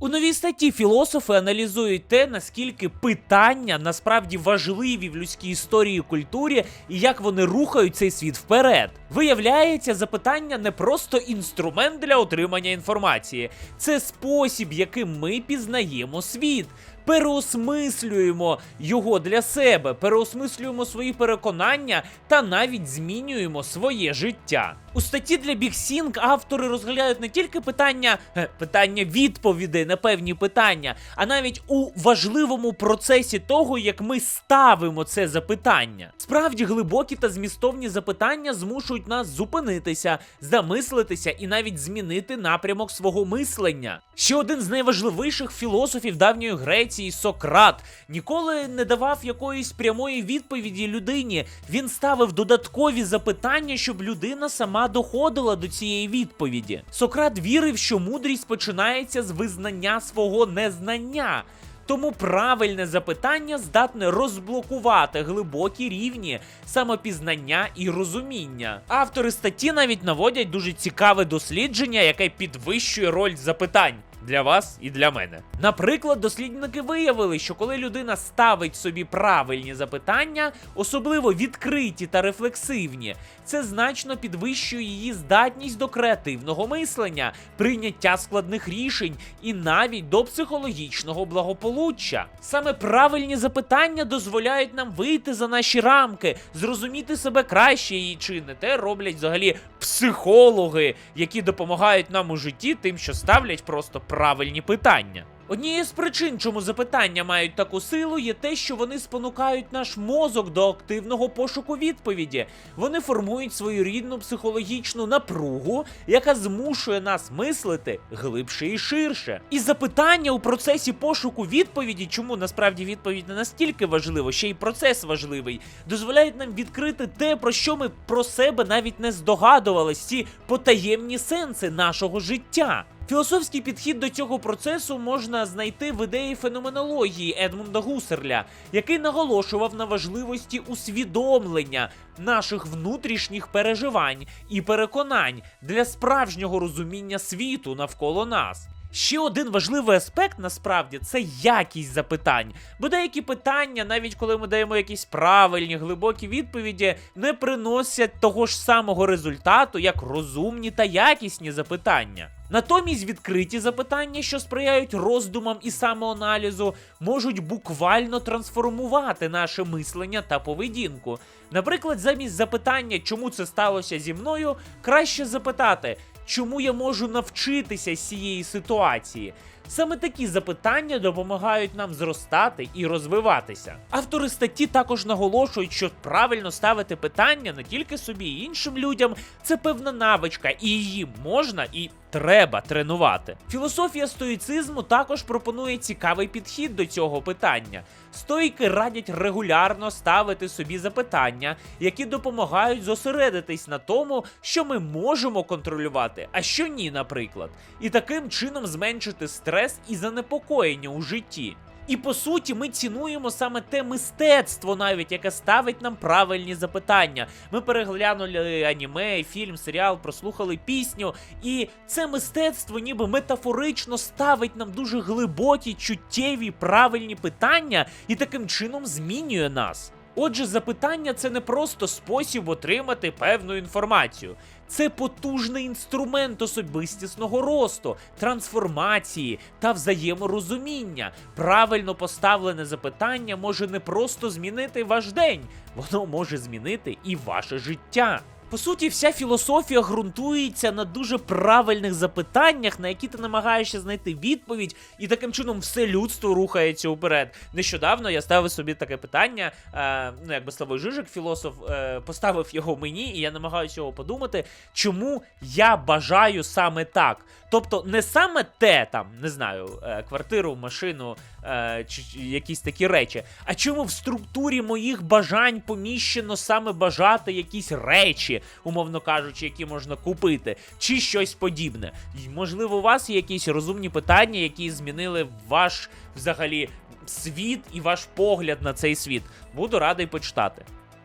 У новій статті філософи аналізують те, наскільки питання насправді важливі в людській історії і культурі, і як вони рухають цей світ вперед. Виявляється, запитання не просто інструмент для отримання інформації, це спосіб, яким ми пізнаємо світ. Переосмислюємо його для себе, переосмислюємо свої переконання та навіть змінюємо своє життя. У статті для Think автори розглядають не тільки питання, е, питання відповідей на певні питання, а навіть у важливому процесі того, як ми ставимо це запитання. Справді глибокі та змістовні запитання змушують нас зупинитися, замислитися і навіть змінити напрямок свого мислення. Ще один з найважливіших філософів давньої Греції Сократ ніколи не давав якоїсь прямої відповіді людині. Він ставив додаткові запитання, щоб людина сама доходила до цієї відповіді. Сократ вірив, що мудрість починається з визнання свого незнання. Тому правильне запитання здатне розблокувати глибокі рівні самопізнання і розуміння. Автори статті навіть наводять дуже цікаве дослідження, яке підвищує роль запитань. Для вас і для мене. Наприклад, дослідники виявили, що коли людина ставить собі правильні запитання, особливо відкриті та рефлексивні, це значно підвищує її здатність до креативного мислення, прийняття складних рішень і навіть до психологічного благополуччя. Саме правильні запитання дозволяють нам вийти за наші рамки, зрозуміти себе краще і чи не те роблять взагалі психологи, які допомагають нам у житті тим, що ставлять просто правильні питання. Однією з причин, чому запитання мають таку силу, є те, що вони спонукають наш мозок до активного пошуку відповіді. Вони формують свою рідну психологічну напругу, яка змушує нас мислити глибше і ширше. І запитання у процесі пошуку відповіді, чому насправді відповідь не настільки важлива, ще й процес важливий, дозволяють нам відкрити те, про що ми про себе навіть не здогадувались, ці потаємні сенси нашого життя. Філософський підхід до цього процесу можна знайти в ідеї феноменології Едмунда Гусерля, який наголошував на важливості усвідомлення наших внутрішніх переживань і переконань для справжнього розуміння світу навколо нас. Ще один важливий аспект насправді це якість запитань. Бо деякі питання, навіть коли ми даємо якісь правильні, глибокі відповіді, не приносять того ж самого результату, як розумні та якісні запитання. Натомість відкриті запитання, що сприяють роздумам і самоаналізу, можуть буквально трансформувати наше мислення та поведінку. Наприклад, замість запитання, чому це сталося зі мною, краще запитати, чому я можу навчитися з цієї ситуації. Саме такі запитання допомагають нам зростати і розвиватися. Автори статті також наголошують, що правильно ставити питання не тільки собі і іншим людям, це певна навичка, і її можна і треба тренувати. Філософія стоїцизму також пропонує цікавий підхід до цього питання. Стоїки радять регулярно ставити собі запитання, які допомагають зосередитись на тому, що ми можемо контролювати, а що ні, наприклад, і таким чином зменшити стрес і занепокоєння у житті. І по суті, ми цінуємо саме те мистецтво, навіть яке ставить нам правильні запитання. Ми переглянули аніме, фільм, серіал, прослухали пісню, і це мистецтво, ніби метафорично ставить нам дуже глибокі, чуттєві, правильні питання і таким чином змінює нас. Отже, запитання це не просто спосіб отримати певну інформацію. Це потужний інструмент особистісного росту, трансформації та взаєморозуміння. Правильно поставлене запитання може не просто змінити ваш день, воно може змінити і ваше життя. По суті, вся філософія ґрунтується на дуже правильних запитаннях, на які ти намагаєшся знайти відповідь, і таким чином все людство рухається уперед. Нещодавно я ставив собі таке питання. Е, ну, якби Славой Жижик, філософ, е, поставив його мені, і я намагаюся його подумати, чому я бажаю саме так. Тобто, не саме те, там, не знаю, е, квартиру, машину е, чи, якісь такі речі, а чому в структурі моїх бажань поміщено саме бажати якісь речі, умовно кажучи, які можна купити, чи щось подібне. Можливо, у вас є якісь розумні питання, які змінили ваш взагалі світ і ваш погляд на цей світ. Буду радий почитати.